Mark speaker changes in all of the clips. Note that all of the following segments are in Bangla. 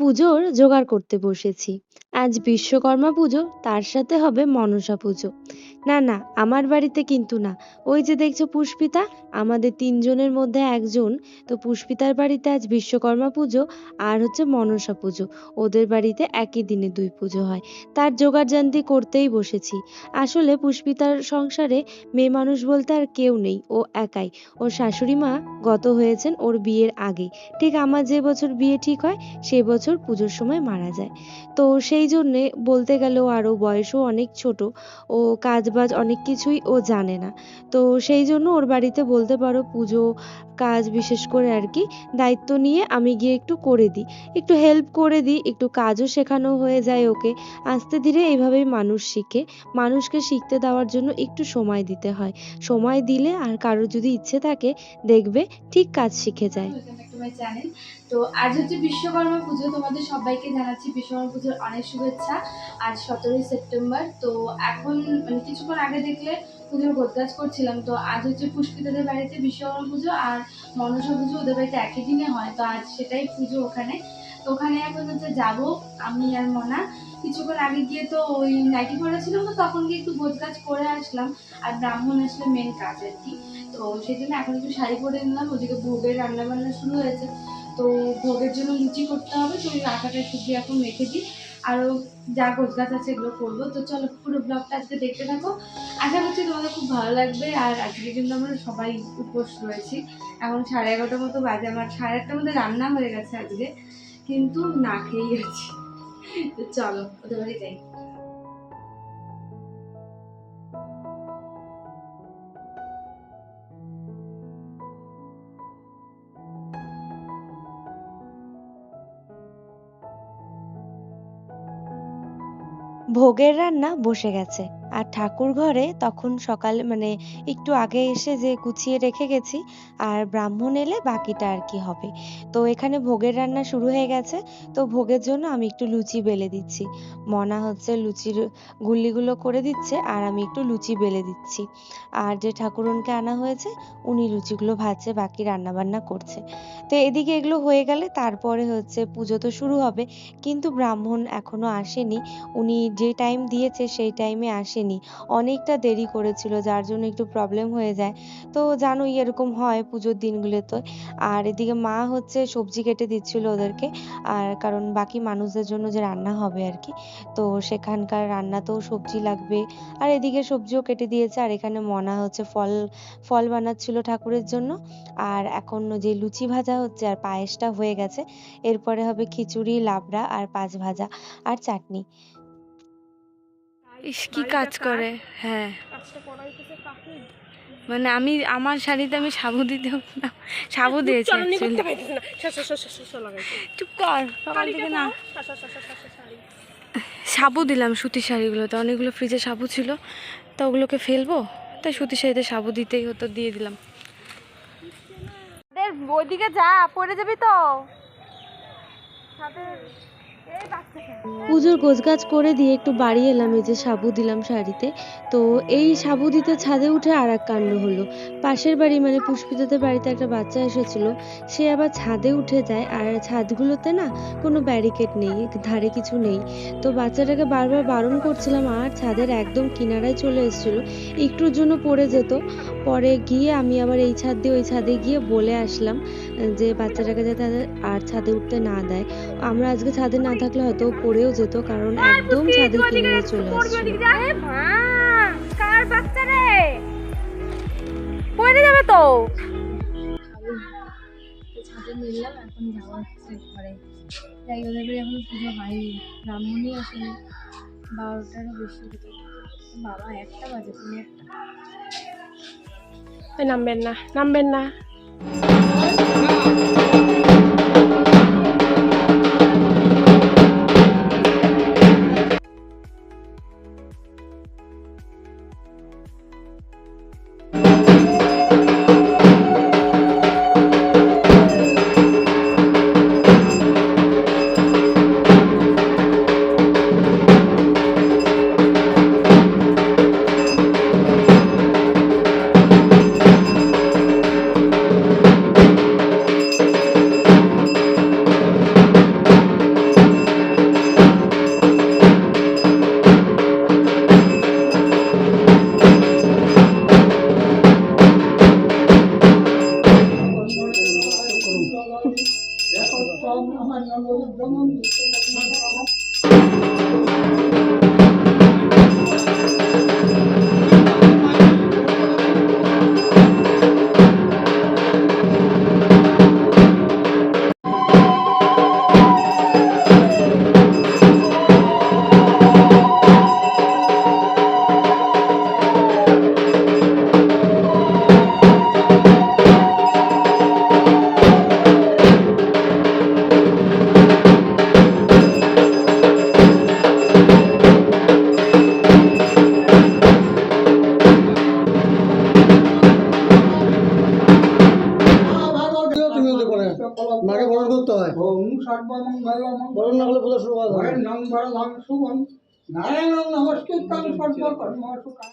Speaker 1: পুজোর জোগাড় করতে বসেছি। আজ বিশ্বকর্মা পুজো, তার সাথে হবে মনসা পুজো। না না, আমার বাড়িতে কিন্তু না। ওই যে দেখছ পুষ্পিতা, আমাদের তিনজনের মধ্যে একজন। তো পুষ্পিতার বাড়িতে আজ বিশ্বকর্মা পুজো আর হচ্ছে মনসা পুজো। ওদের বাড়িতে একই দিনে দুই পুজো হয়। তার জোগাড়জান্তি করতেই বসেছি। আসলে পুষ্পিতার সংসারে মেয়ে মানুষ বলতে আর কেউ নেই, ও একাই। ওর শাশুড়ি মা গত হয়েছেন ওর বিয়ের আগে। ঠিক আমার যে বছর বিয়ে ঠিক হয় সেই বছর পুজোর সময় মারা যায়। তো সেই জন্যে বলতে গেলে আরও বয়সও অনেক ছোট, ও কাজবাজ অনেক কিছুই ও জানে না। তো সেই জন্য ওর বাড়িতে বলতে পারো পুজো কাজ বিশেষ করে আর কি, দায়িত্ব নিয়ে আমি গিয়ে একটু করে দিই। একটু হেল্প করে দিই, একটু কাজও শেখানো হয়ে যায় ওকে। আস্তে ধীরে এইভাবেই মানুষ শিখে। মানুষকে শিখতে দেওয়ার জন্য একটু সময় দিতে হয়। সময় দিলে আর কারোর যদি ইচ্ছে থাকে, দেখবে ঠিক কাজ শিখে যায়।
Speaker 2: টু চ্যানেল তো আজ হচ্ছে বিশ্বকর্মা পুজো, তোমাদের সবাইকে জানাচ্ছি বিশ্বকর্মা পুজোর অনেক শুভেচ্ছা। আজ সতেরোই সেপ্টেম্বর, তো এখন মানে কিছুক্ষণ আগে দেখলে পুজোর গোদগাছ করছিলাম, তো আজ হচ্ছে পুষ্পিতাদের বাড়িতে বিশ্বকর্মা পুজো আর মনসা পুজো ওদের বাড়িতে একই দিনে হয়, তো আজ সেটাই পুজো ওখানে। তো ওখানে এখন হচ্ছে যাব আমি আর মনা। কিছুক্ষণ আগে গিয়ে তো ওই নাইটি পরেছিলাম তো, তখন গিয়ে একটু গোদগাছ করে আসলাম। আর ব্রাহ্মণ আসলে মেন কাজ আর কি। তো সেই জন্য এখন একটু শাড়ি পরে নিলাম, ওদিকে ভোগের রান্না বান্না শুরু হয়েছে। তো ভোগের জন্য লুচি করতে হবে, তো ওই আটাটা দিয়ে এখন মেখে দিই। আরও যা গাছ আছে এগুলো করব। তো চলো পুরো ব্লগটা আজকে দেখতে থাকো। আশা করছি তোমাদের খুব ভালো লাগবে। আর আজকে কিন্তু আমরা সবাই উপোস রয়েছি। এখন সাড়ে এগারোটার মতো বাজে, আমার সাড়ে আটটার মধ্যে রান্না হয়ে গেছে আজকে। কিন্তু না খেয়েই আছি। তো চলো, ওদের বাড়ি যাই।
Speaker 1: ভোগের রান্না বসে গেছে। আর ঠাকুর ঘরে তখন সকাল মানে একটু আগে এসে যে গুছিয়ে রেখে গেছি, আর ব্রাহ্মণ এলে বাকিটা আর কি হবে। তো এখানে ভোগের রান্না শুরু হয়ে গেছে, তো ভোগের জন্য আমি একটু লুচি বেলে দিচ্ছি। মনা হচ্ছে লুচির গুল্লিগুলো করে দিচ্ছে, আর আমি একটু লুচি বেলে দিচ্ছি। আর যে ঠাকুরনকে আনা হয়েছে, উনি লুচিগুলো ভাজছে, বাকি রান্না বান্না করছে। তো এদিকে এগুলো হয়ে গেলে তারপরে হচ্ছে পুজো তো শুরু হবে, কিন্তু ব্রাহ্মণ এখনও আসেনি। উনি যে টাইম দিয়েছে, সেই টাইমে আসেনি। অনেকটা দেরি করেছিল, যার জন্য একটু প্রবলেম হয়ে যায়। তো জানোই এরকম হয় পুজোর দিনগুলোতে। আর এদিকে মা হচ্ছে সবজি কেটে দিচ্ছিল ওদেরকে। আর কারণ বাকি মানুষদের জন্য যে রান্না হবে আর কি, তো সেখানকার রান্নাতেও সবজি লাগবে। আর এদিকে সবজিও কেটে দিয়েছে, আর এখানে মনা হচ্ছে ফল ফল বানাচ্ছিল ঠাকুরের জন্য। আর এখন যে লুচি ভাজা হচ্ছে আর পায়েসটা হয়ে গেছে, এরপরে হবে খিচুড়ি, লাবড়া আর পাঁচ ভাজা আর চাটনি।
Speaker 3: ইস কি কাজ করে হ্যাঁ মানে আমি আমার শাড়িতে আমি সাবু দিতে না সাবু দিয়েছি চুপ কর সকাল থেকে না সাবু দিলাম সুতির শাড়িগুলোতে অনেকগুলো ফ্রিজে সাবু ছিল তা ওগুলোকে ফেলব তাই সুতির শাড়িতে সাবু দিতেই হতো দিয়ে দিলাম ওইদিকে যা পড়ে যাবি তো
Speaker 1: পুজোর গোছগাছ করে দিয়ে একটু বাড়ি এলাম, এই যে সাবু দিলাম শাড়িতে। তো এই সাবু দিতে ছাদে উঠে আর এক কাণ্ড হলো। পাশের বাড়ি মানে পুষ্পিতাদের বাড়িতে একটা বাচ্চা এসেছিল, সে আবার ছাদে উঠে যায়। আর ছাদগুলোতে না কোনো ব্যারিকেড নেই, ধারে কিছু নেই। তো বাচ্চাটাকে বারবার বারণ করছিলাম, আর ছাদের একদম কিনারায় চলে এসেছিল, একটুর জন্য পড়ে যেত। পরে গিয়ে আমি আবার এই ছাদ দিয়ে ওই ছাদে গিয়ে বলে আসলাম যে বাচ্চাটাকে যাতে আর ছাদে উঠতে না দেয়। আমরা আজকে ছাদে না থাকলে হয়তো পড়েও যেত কারণ একদম ছাদের কিনারে চলে আসছিল।
Speaker 3: কার বাচ্চা রে? পড়ে যাবে তো।
Speaker 2: ছাদে নিলাম এখন যাওয়া হচ্ছে ঘরে। তাই ওদের বাড়ি এখন পুজো হয়নি ব্রাহ্মণই আসেনি বারোটারও বেশি বাবা একটা বাজে তুমি একটা।
Speaker 4: নামবেন না নামবেন না। Allah'ın aman Allah'ın aman Allah'ın aman মাকে বরণ করতে বরণ না করলে পুজো শুরু করা যাবে না।
Speaker 5: নারায়ণ নমস্কৃতাং সর্বকর্মসু
Speaker 3: আজ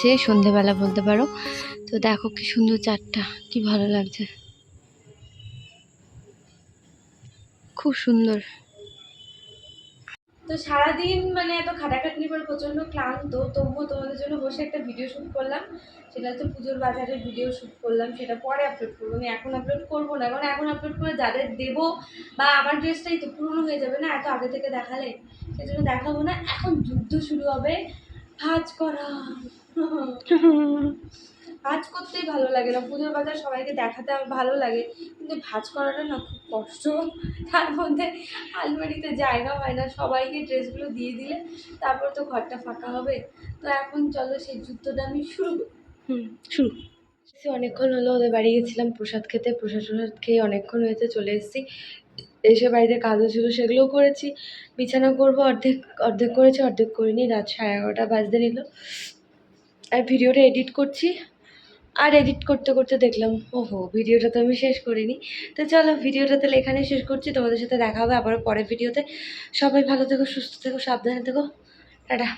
Speaker 3: হচ্ছে সন্ধেবেলা বলতে পারো। তো দেখো কি সুন্দর চারটা কি ভালো লাগছে। খুব সুন্দর।
Speaker 2: তো সারাদিন মানে এত খাটাখাটনি করে প্রচণ্ড ক্লান্ত, তবুও তোমাদের জন্য বসে একটা ভিডিও শ্যুট করলাম। সেটা হচ্ছে পুজোর বাজারের ভিডিও শ্যুট করলাম, সেটা পরে আপলোড করব। আমি এখন আপলোড করব না, কারণ এখন আপলোড করে যাদের দেবো বা আমার ড্রেসটাই তো পুরনো হয়ে যাবে না, এত আগে থেকে দেখালে, সেজন্য দেখাবো না। এখন যুদ্ধ শুরু হবে। ভাজ করা। ভাজ করতেই ভালো লাগে না। পুজোর বাজার সবাইকে দেখাতে আমার ভালো লাগে কিন্তু ভাজ করাটা না খুব কষ্ট। তার মধ্যে আলমারিতে জায়গা হয় না সবাইকে ড্রেসগুলো দিয়ে দিলে তারপর তো ঘরটা ফাঁকা হবে। তো এখন চলো সেই যুদ্ধটা আমি শুরু
Speaker 3: হুম শুরু। অনেকক্ষণ হলো ওদের বাড়ি গেছিলাম প্রসাদ খেতে প্রসাদ প্রসাদ খেয়ে অনেকক্ষণ হয়েছে চলে এসেছি। এসে বাড়িতে কাজও ছিল সেগুলোও করেছি। বিছানা করব অর্ধেক অর্ধেক করেছি অর্ধেক করিনি রাত সাড়ে এগারোটা বাজতে নিল। আর ভিডিওটা এডিট করছি। আর এডিট করতে করতে দেখলাম, ওহো, ভিডিওটা তো আমি শেষ করিনি। তো চলো, ভিডিওটা তাহলে এখানে শেষ করছি। তোমাদের সাথে দেখা হবে আবার পরের ভিডিওতে। সবাই ভালো থেকো, সুস্থ থেকো, সাবধানে থেকো। টাটা।